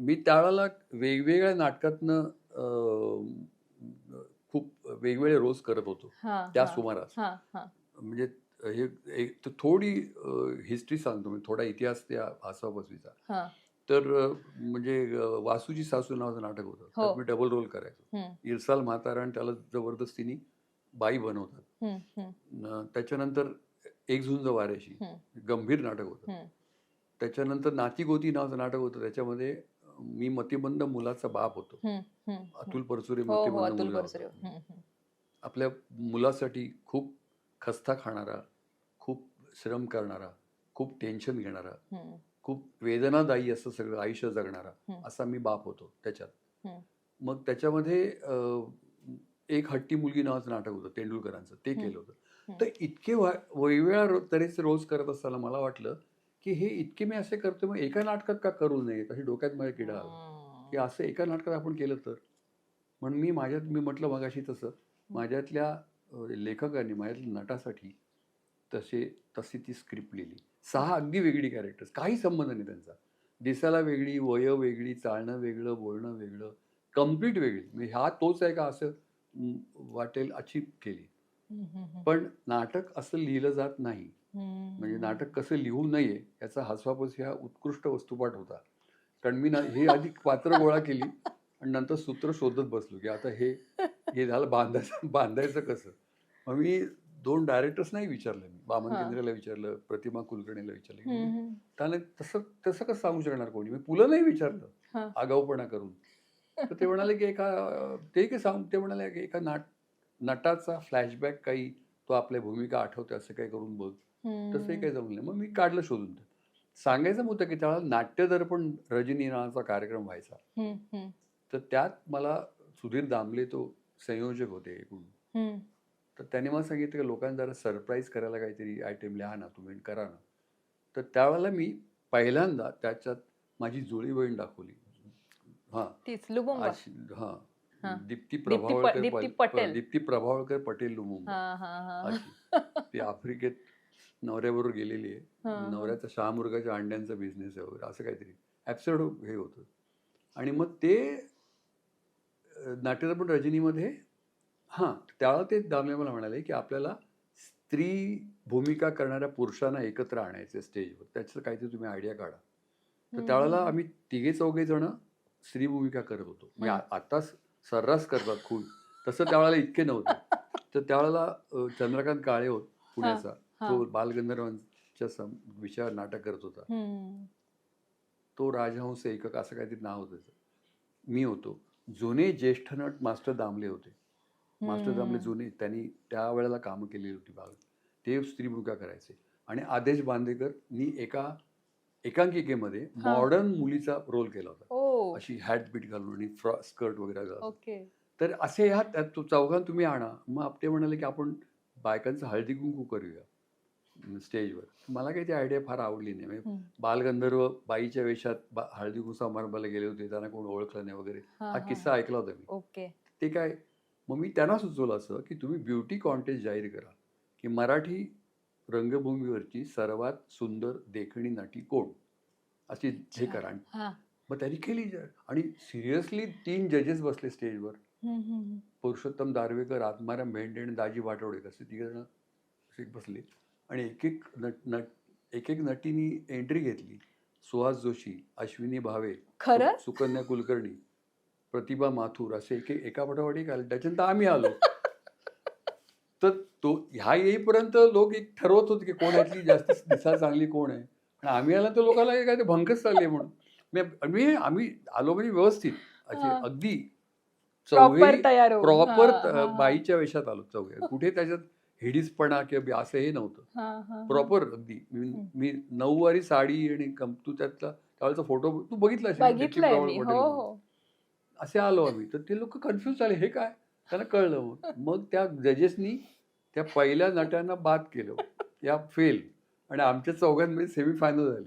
मी त्यावेळेला वेगवेगळ्या नाटकातनं खूप वेगवेगळे रोल्स करत होतो. त्या सुमारास. म्हणजे हे एक थोडी हिस्ट्री सांगतो मी. थोडा इतिहास त्या आसाबसवीचा हा. तर म्हणजे अं, वासूची सासू नावाचं नाटक होतं. हो. त्यात मी डबल रोल करायचो. इरसाल म्हातारा आणि त्याला जबरदस्तीने बाई बनवतात. त्याच्यानंतर एक झुंज वाऱ्याशी. गंभीर नाटक होतं. त्याच्यानंतर नाती गोती नावाचं नाटक होतं. त्याच्यामध्ये मी मतिमंद मुलाचा बाप होतो अतुल परचुरे हो हो मुलगा परसरे हम्म. आपल्या मुलासाठी खूप खस्ता खाणारा खूप श्रम करणारा खूप टेन्शन घेणारा खूप वेदनादायी असं सगळं आयुष्य जगणारा. असा मी बाप होतो त्याच्यात. मग त्याच्यामध्ये एक हट्टी मुलगी नावाचं नाटक होतं तेंडुलकरांचं ते. केलं होतं. तर इतके वेगवेगळ्या तऱ्हेचे रोज करत असताना मला वाटलं की हे इतके मी असे करतो मग एका नाटकात का करू नये अशी डोक्यात माझ्या किडा आला. की असं एका नाटकात आपण केलं तर. म्हणून मी माझ्यात मी म्हटलं मगाशी तसं माझ्यातल्या लेखकांनी माझ्यातल्या नटासाठी तसे तशी ती स्क्रिप्ट लिहिली. सहा अगदी वेगळी कॅरेक्टर्स काही संबंध नाही त्यांचा. दिसायला वेगळी वय वेगळी चालणं वेगळं बोलणं वेगळं कंप्लीट वेगळी. म्हणजे हा तोच आहे का असं वाटेल अशी केली. पण नाटक असं लिहिलं जात नाही म्हणजे. नाटक कसं लिहू नये याचा हसवापस ह्या उत्कृष्ट वस्तुपाठ होता कारण मी ना हे आधी पात्र गोळा केली आणि नंतर सूत्र शोधत बसलो की आता हे हे झालं बांधायचं बांधायचं कसं मग मी दोन डायरेक्टर्स नाही विचारलं मी बामन. केंद्रेला विचारलं प्रतिमा कुलकर्णीला विचारलं की म्हणजे. त्याने तसं तसं कसं सांगू शकणार कोणी मी पुलं नाही विचारलं. आगाऊपणा करून तर ते म्हणाले की एका ते काय सांग ते म्हणाले की एका नाट नटाचा फ्लॅशबॅक काही तो आपल्या भूमिका आठवते असं काही करून बघ तसंही काही जमलं नाही. मग मी काढलं शोधून. ते सांगायचं होतं की त्यावेळेला नाट्यदर्पण रजनी नावाचा कार्यक्रम व्हायचा. तर त्यात मला सुधीर दामले तो संयोजक होते एकूण. तर त्याने मला सांगितलं की लोकांना जरा सरप्राईज करायला काहीतरी आयटेम लिहा ना तुम्ही करा ना. तर त्यावेळेला मी पहिल्यांदा त्याच्यात माझी जुळी बहीण दाखवली. हां. दीप्ती प्रभावळकर दीप्ती प- पटेल. दीप्ती प्रभावळकर पटेल हा हा हा. ती आफ्रिकेत नवऱ्याबरोबर गेलेली आहे. नवऱ्याचा शहामुर्गाच्या अंड्यांचा बिझनेस आहे वगैरे असं काहीतरी. ॲप्सर्ड हे होतं. आणि मग ते नाट्यदर्पण रजनीमध्ये हां त्यावेळेला ते दामले मला म्हणाले की आपल्याला स्त्री भूमिका करणाऱ्या पुरुषांना एकत्र आणायचे स्टेजवर. त्याचं काहीतरी तुम्ही आयडिया काढा. तर त्यावेळेला. आम्ही तिघे चौघे जण स्त्री भूमिका करत होतो. म्हणजे आ- आता स- सर्रास करतात खूप तसं त्यावेळेला इतके नव्हते. तर त्यावेळेला चंद्रकांत काळे होत पुण्याचा. तो बालगंधर्वांच्या सम- विषयावर नाटक करत होता. तो राजहंस एकक असं काहीतरी नाव होतं. मी होतो. जुने ज्येष्ठ नट मास्टर दामले होते. मास्टर दामले. जुने. त्यांनी त्यावेळेला कामं केलेली होती बाल. ते स्त्री भूमिका करायचे. आणि आदेश बांदेकर मी एका एकांकिकेमध्ये. मॉडर्न मुलीचा रोल केला होता. ओ अशी हॅट बीट घालून आणि फ्रॉ स्कर्ट वगैरे घालून. ओके. तर असे ह्या त्या तु- चौघां तुम्ही आणा. मग आप- ते म्हणाले की आपण बायकांचं हळदी कुंकू करूया स्टेजवर मला काही ती आयडिया फार आवडली नाही. म्हणजे हम्म. बालगंधर्व बाईच्या वेशात बा हळदी कुंकू समारंभाला गेले होते. त्यांना कोण ओळखलं नाही वगैरे. हा, हा हा. किस्सा ऐकला होता मी. ओके. ते काय मग मी त्यांना सुचवलं असं की तुम्ही ब्युटी कॉन्टेस्ट जाहीर करा की मराठी रंगभूमीवरची सर्वात सुंदर देखणी नटी कोण? अशी हे अच्छा. करा. आणि हा. मग त्यांनी केली. आणि सिरियसली तीन जजेस बसले स्टेजवर. पुरुषोत्तम दारवेकर आत्माराम भेंडे आणि दाजी वाटवडे असे तिघ जण बसले. आणि एक एक नट नट एक एक नटीनी एंट्री घेतली. सुहास जोशी अश्विनी भावे सुकन्या कुलकर्णी प्रतिभा माथुर असे एक एक पाठोपाठ एक आले त्याच्यानंतर आम्ही आलो. तर तो ह्या येईपर्यंत लोक एक ठरवत होते की कोण यातली जास्त दिसा चांगली कोण आहे. आणि आम्ही आला तर लोकांना काय ते भंकच चालली म्हणून. मी- मी आम्ही आलो म्हणजे व्यवस्थित. हा. अगदी प्रॉपर चौघे तयार होऊन. प्रॉपर हा, हा, हा. बाईच्या वेशात आलो. चौघे. कुठे त्याच्यात हिडीसपणा किंवा बी- असं हे नव्हतं. हा, हा, हा. प्रॉपर अगदी. मी नऊवारी साडी आणि कम तू त्यातला त्यावेळेचा फोटो तू बघितला असेल ना, त्याची बघितलंय प्रवाळ मी. पटेल हो. हो. असे आलो आम्ही. तर ते लोक कन्फ्युज झाले. हे काय? त्यांना कळलं मग. मग त्या जजेसनी त्या पहिल्या नट्यांना बाद केलं. या फेल आणि आमच्या चौघांमध्ये सेमीफायनल झाली.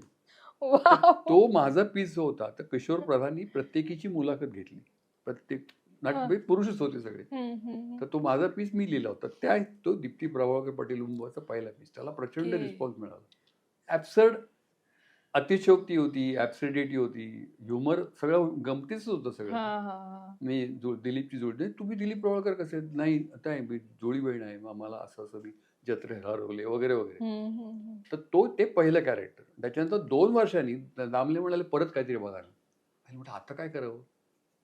तो माझा पीस जो होता. तर किशोर प्रधाननी प्रत्येकीची मुलाखत घेतली. प्रत्येक. म्हणजे पुरुषच होते सगळे. तर तो माझा पीस मी लिहिला होता. त्या तो दीप्ती प्रभावकर पटेल उंबवाचा पहिला पीस त्याला प्रचंड. रिस्पॉन्स मिळाला. ॲब्सर्ड अतिशयोक्ती होती ऍब्सिडिटी होती ह्युमर सगळं गमतीच होतं सगळं. मी दिलीपची जोडी तुम्ही दिलीप प्रवळकर कसे? नाही आता आहे, मी जोडी बहीण आहे आम्हाला असं असं मी जत्रे हरवले वगैरे वगैरे. तर तो ते पहिलं कॅरेक्टर त्याच्यानंतर दोन वर्षांनी दामले म्हणाले परत काहीतरी बघायला आणि म्हटलं आता काय करावं?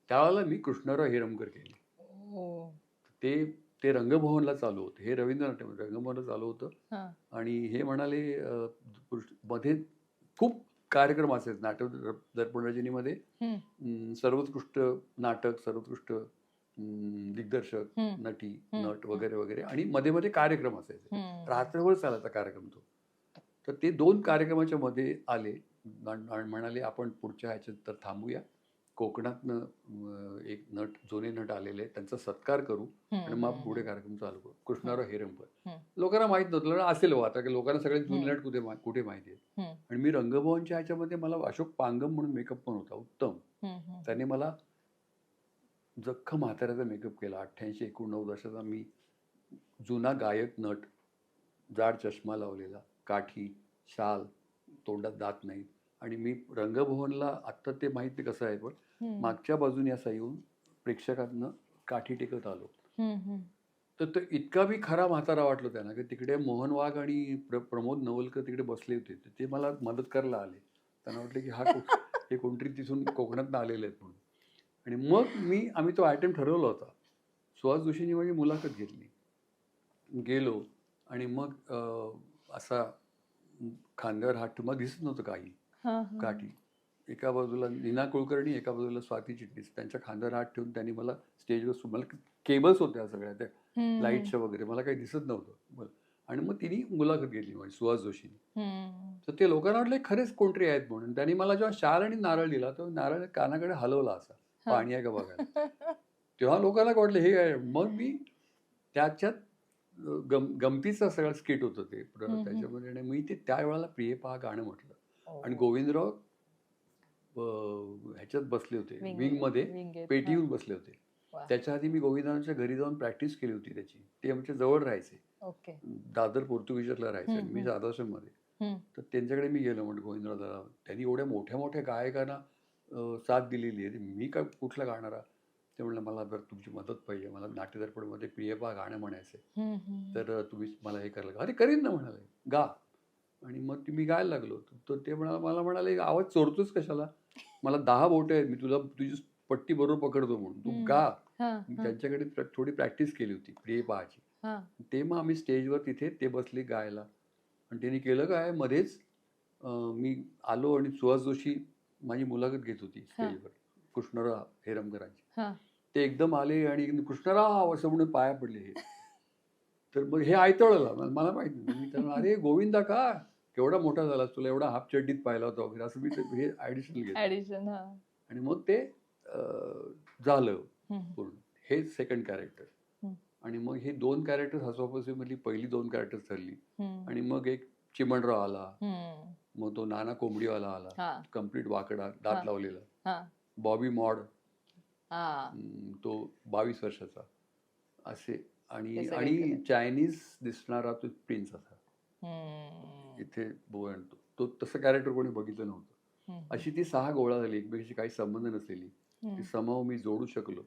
त्यावेळेला मी कृष्णराव हिरमकर केले. हो. ते ते रंगभवनला चालू होतं. हे रवींद्र नाट्य रंगभवनला चालू होतं. आणि हे म्हणाले मध्ये खूप कार्यक्रम असायचे नाटक दर्पण रजनीमध्ये हम्म. अं, सर्वोत्कृष्ट नाटक सर्वोत्कृष्ट दिग्दर्शक नटी नट वगैरे वगैरे. आणि मध्ये मध्ये कार्यक्रम असायचे. रात्रभर चालायचा कार्यक्रम तो. तर ते दोन कार्यक्रमाच्या मध्ये आले. म्हणाले आपण पुढच्या ह्याच्यात तर थांबूया. कोकणातनं एक नट जुने नट आलेले आहेत, त्यांचा सत्कार करू आणि मग पुढे कार्यक्रम चालू करू. कृष्णाराव हेरंपर. लोकांना माहीत नव्हतं. असेल आता की लोकांना सगळे जुने. नट कुठे कुठे माहिती आहे हम्म. आणि मी रंगभवनच्या ह्याच्यामध्ये मला अशोक पांगम म्हणून मेकअप पण होता उत्तम. त्याने मला जख्ख म्हाताऱ्याचा मेकअप केला. अठ्ठ्याऐंशी एकोणनव्वद वर्षाचा मी जुना गायक नट जाड चष्मा लावलेला काठी शाल तोंडात दात नाही आणि मी रंगभवनला आत्ता ते माहिती कसं आहे पण मागच्या बाजूने असा येऊन प्रेक्षकांना काठी टेकत आलो. तर तो इतका मी खरा म्हातारा वाटलो त्यांना की तिकडे मोहन वाघ आणि प्र प्रमोद नवलकर तिकडे बसले होते. ते मला मदत करायला आले. त्यांना वाटलं की हा हे कोणतरी तिथून कोकणात आलेले आहेत म्हणून. आणि मग मी आम्ही तो आयटम ठरवला होता. सुहास जोशींनी माझी मुलाखत घेतली. गेलो आणि मग असा खांद्यावर हात ठेवून दिसत नव्हतं काही. काठी. एका बाजूला नीना कुलकर्णी एका बाजूला स्वाती चिटणीस. त्यांच्या खांद्यावर हात ठेवून त्यांनी मला स्टेजवर मला केबल्स होत्या सगळ्या त्या. लाईटच्या वगैरे. मला काही दिसत नव्हतं. आणि मग तिने मुलाखत घेतली माझी सुहास जोशीने. तर ते लोकांना वाटलं खरेच कोणतरी आहेत म्हणून. त्यांनी मला जेव्हा शाल आणि नारळ दिला तर नारळ कानाकडे हलवला असा. पाणी आहे का बघायला तेव्हा लोकांना वाटलं हे काय मग मी त्याच्यात गम गमतीचं सगळं स्किट होतं ते. त्याच्यामध्ये आणि मी ते त्यावेळेला प्रिय पहा गाणं म्हटलं. आणि गोविंदराव ह्याच्यात बसले होते विंगमध्ये wing आहेत. पेटी. येऊन बसले होते. त्याच्या आधी मी गोविंदांच्या घरी जाऊन प्रॅक्टिस केली होती त्याची ते आमच्या जवळ राहायचे दादर पोर्तुगीजला राहायचे आणि मी. जाधवश्रममध्ये हम्म. तर त्यांच्याकडे मी गेलो म्हणजे गोविंदराव दादा त्यांनी एवढ्या मोठ्या मोठ्या गायकांना साथ दिलेली आहे. मी काय कुठला गाणारा? ते म्हणलं मला जर तुमची मदत पाहिजे मला नाट्यदर्पणमध्ये प्रियपा गाणं म्हणायचं. तर तुम्ही मला हे करायला का?" अरे करीन ना म्हणाले. गा. आणि मग मी गायला लागलो. तर ते म्हणाला मला म्हणाले आवाज चोरतोच कशाला? मला दहा बोटे आहेत. मी तुला तुझी पट्टी बरोबर पकडतो म्हणून. तू. गा. त्यांच्याकडे थोडी प्रॅक्टिस केली होती प्रिय पहाची हा. ते मग आम्ही स्टेजवर तिथे ते बसले गायला. आणि त्यांनी केलं काय? मध्येच मी आलो आणि सुहास जोशी माझी मुलाखत घेत होती स्टेजवर कृष्णराव हेरमकरांची. ते एकदम आले आणि कृष्णराव असं म्हणून पाया पडले हे. तर मग हे आयतळलं. मला- माहीत नाही. मी त्यांना अरे गोविंदा का? केवढा मोठा झाला तुला एवढा हाफ चड्डीत पाहिला होता वगैरे असं मी हे घेतलं. ऍडिशन हा. आणि मग ते झालं. पूर्ण. हे सेकंड कॅरेक्टर. आणि मग हे दोन कॅरेक्टर हसवापसी मधली पहिली दोन कॅरेक्टर ठरली. आणि मग एक चिमणराव आला. मग तो नाना कोंबडीवाला आला. कंप्लीट वाकडा. दात लावलेला. बॉबी मॉड तो बावीस वर्षाचा. असे आणि आणि. चायनीज दिसणारा तो प्रिन्स असा. इथे बोयण तो. तो तसं कॅरेक्टर कोणी बघितलं नव्हतं. अशी ती सहा गोळा झाली. एकमेकांशी काही संबंध नसलेली. ती. समाव मी जोडू शकलो.